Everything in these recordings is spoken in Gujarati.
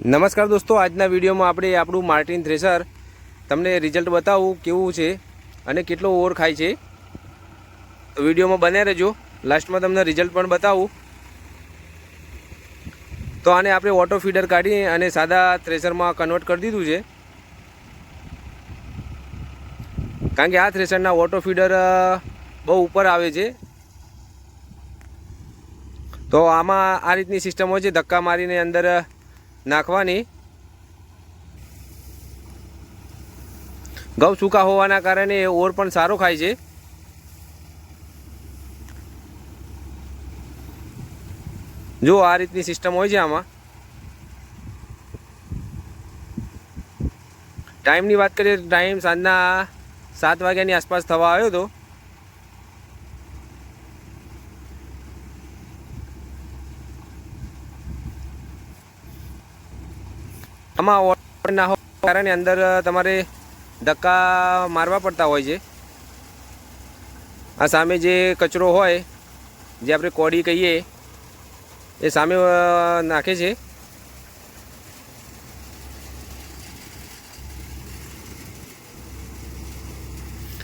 નમસ્કાર દોસ્તો, આજના વિડીયોમાં આપણે આપણું માર્ટિન થ્રેસર તમને રિઝલ્ટ બતાવું કેવું છે અને કેટલો ઓવર ખાય છે. વિડીયોમાં બન્યા રહેજો, લાસ્ટમાં તમને રિઝલ્ટ પણ બતાવું. તો આને આપણે ઓટો ફીડર કાઢી અને સાદા થ્રેસરમાં કન્વર્ટ કરી દીધું છે. કારણ કે આ થ્રેસરના ઓટો ફીડર બહુ ઉપર આવે છે. તો આમાં આ રીતની સિસ્ટમ હોય છે, ધક્કા મારીને અંદર નાખવાની? ઘઉં સૂકા હોવાના કારણે ઓર પણ સારો ખાય છે. જો આ રીતની સિસ્ટમ હોય છે આમાં. ટાઈમની વાત કરીએ તો ટાઈમ સાંજના સાત વાગ્યાની આસપાસ થવા આવ્યો હતો. આમાં ઓર ના હોય કારણે અંદર તમારે ધક્કા મારવા પડતા હોય છે. આ સામે જે કચરો હોય, જે આપણે કોડી કહીએ, એ સામે નાખે છે.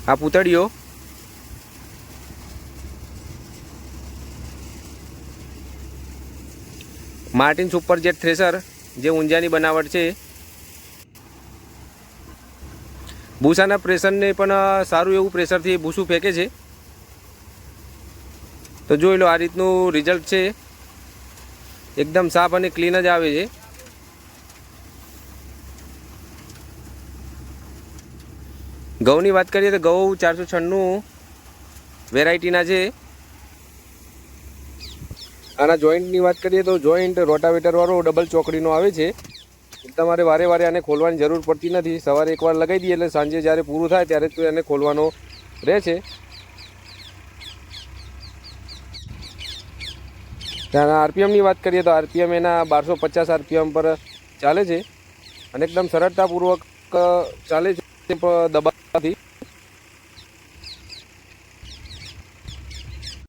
આ પૂતળીઓ માર્ટિન સુપર જેટ થ્રેસર જે ઊંઝાની બનાવટ છે. ભૂસાના પ્રેશરને પણ સારું એવું પ્રેશરથી ભૂસું ફેંકે છે. તો જોઈ લો આ રીતનું રિઝલ્ટ છે. એકદમ સાફ અને ક્લીન જ આવે છે. ઘઉંની વાત કરીએ તો ઘઉં ચારસો છન્નું વેરાયટીના છે. આના જોઈન્ટની વાત કરીએ તો જોઈન્ટ રોટાવેટરવાળો ડબલ ચોકડીનો આવે છે. તમારે વારે વારે આને ખોલવાની જરૂર પડતી નથી. સવારે એકવાર લગાવી દઈએ એટલે સાંજે જ્યારે પૂરું થાય ત્યારે જ એને ખોલવાનો રહે છે. ત્યાંના આરપીએમની વાત કરીએ તો આરપીએમ એના બારસો પચાસ આરપીએમ પર ચાલે છે. અને એકદમ સરળતાપૂર્વક ચાલે છે. દબાવવાથી